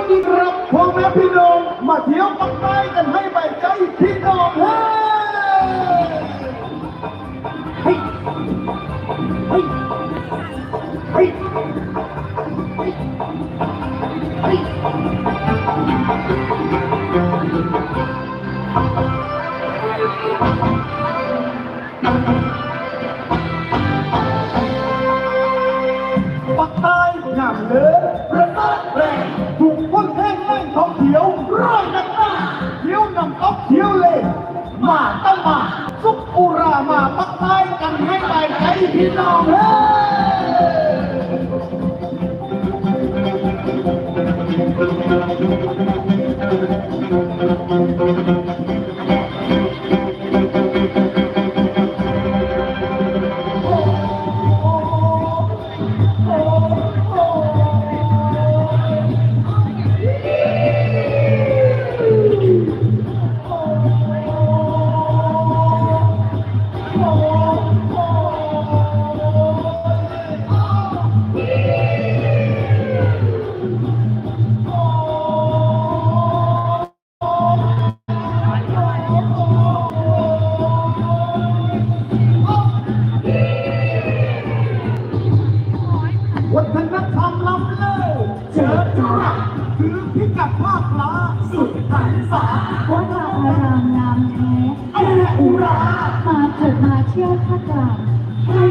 วันนี้ครับพ่อแม่พี่น้อง มาเที่ยวปักใต้กันให้ใบใจพี่น้องเฮ้เฮ้ยเฮ้ยเฮ้ยเฮ้ยปักใต้งามเลิศประเสริฐแรง ต๊อกเที่ยวเลยมาต้องมาสุกอุรามาปักใต้กันให้ใบใจพี่น้องเฮ้ เชิดจุระถือพิกัดภาคลาสุดหันษาวัดวาอารามงามแท้แออุรามาเถิดมาเที่ยวข้ากราบให้